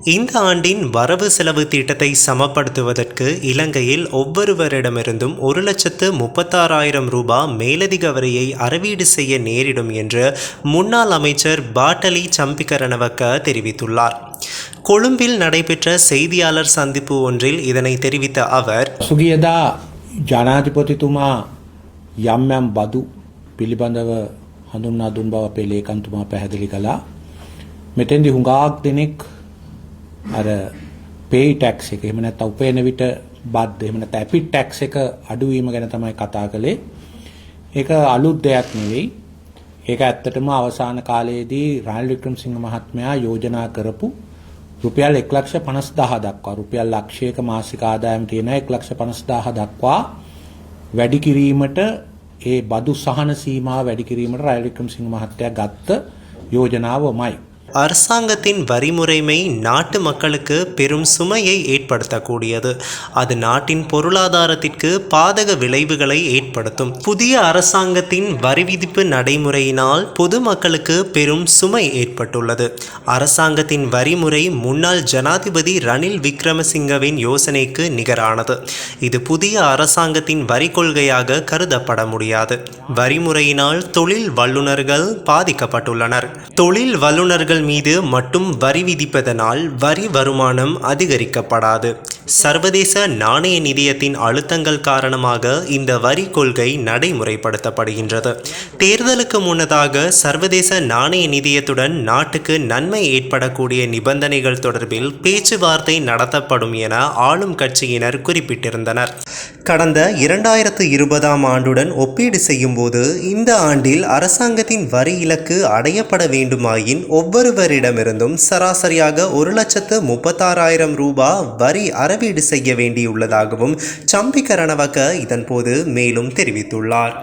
இந்த ஆண்டின் வரவு செலவு திட்டத்தை சமப்படுத்துவதற்கு இலங்கையில் ஒவ்வொருவரிடமிருந்தும் ஒரு லட்சத்து முப்பத்தாறாயிரம் ரூபாய் மேலதிக வரியை அறவீடு செய்ய நேரிடும் என்று முன்னாள் அமைச்சர் பாட்டலி சம்பிக்கரணவக்க தெரிவித்துள்ளார். கொழும்பில் நடைபெற்ற செய்தியாளர் சந்திப்பு ஒன்றில் இதனை தெரிவித்த அவர் சுகியதா ஜனாதிபதி துமா எம் எம் பது பிலிபந்தவ ஹந்தும்னா தும்பவ பெலே கந்துமா பெஹதிலிகலா மெத்தெந்தி ஹுங்காக் தினிக் අර පේයි ටැක්ස් එක එහෙම නැත්නම් උපයන විට බද්ද එහෙම නැත්නම් ඇපිට් ටැක්ස් එක අඩුවීම ගැන තමයි කතා කළේ. ඒක අලුත් දෙයක් නෙවෙයි. ඒක ඇත්තටම අවසාන කාලයේදී රාල් වික්‍රමසිංහ මහත්මයා යෝජනා කරපු රුපියල් 1,50,000 දක්වා රුපියල් ලක්ෂයක මාසික ආදායම තියෙන 1,50,000 දක්වා වැඩි කිරීමට ඒ බදු සහන සීමාව වැඩි කිරීමට රාල් වික්‍රමසිංහ මහත්තයා ගත්ත යෝජනාවමයි. அரசாங்கத்தின் வரிமுறைமை நாட்டு மக்களுக்கு பெரும் சுமையை ஏற்படுத்தக்கூடியது. அது நாட்டின் பொருளாதாரத்திற்கு பாதக விளைவுகளை ஏற்படுத்தும். புதிய அரசாங்கத்தின் வரி விதிப்பு நடைமுறையினால் பொதுமக்களுக்கு பெரும் சுமை ஏற்பட்டுள்ளது. அரசாங்கத்தின் வரிமுறை முன்னாள் ஜனாதிபதி ரணில் விக்ரமசிங்கவின் யோசனைக்கு நிகரானது. இது புதிய அரசாங்கத்தின் வரி கொள்கையாக கருதப்பட முடியாது. வரிமுறையினால் தொழில் வல்லுநர்கள் பாதிக்கப்பட்டுள்ளனர். தொழில் வல்லுநர்கள் மீது மட்டும் வரி விதிப்பதனால் வரி வருமானம் அதிகரிக்கப்படாது. சர்வதேச நாணய நிதியத்தின் அழுத்தங்கள் காரணமாக இந்த வரி கொள்கை நடைமுறைப்படுத்தப்படுகின்றது. தேர்தலுக்கு முன்னதாக சர்வதேச நாணய நிதியத்துடன் நாட்டுக்கு நன்மை ஏற்படக்கூடிய நிபந்தனைகள் தொடர்பில் பேச்சுவார்த்தை நடத்தப்படும் என ஆளும் கட்சியினர் குறிப்பிட்டிருந்தனர். கடந்த இரண்டாயிரத்து இருபதாம் ஆண்டுடன் ஒப்பீடு செய்யும்போது இந்த ஆண்டில் அரசாங்கத்தின் வரி இலக்கு அடையப்பட வேண்டுமாயின் ஒவ்வொருவரிடமிருந்தும் சராசரியாக ஒரு லட்சத்து முப்பத்தாறாயிரம் ரூபாய் வரி அறவீடு செய்ய வேண்டியுள்ளதாகவும் சம்பிக்கரணவக்க இதன்போது மேலும் தெரிவித்துள்ளார்.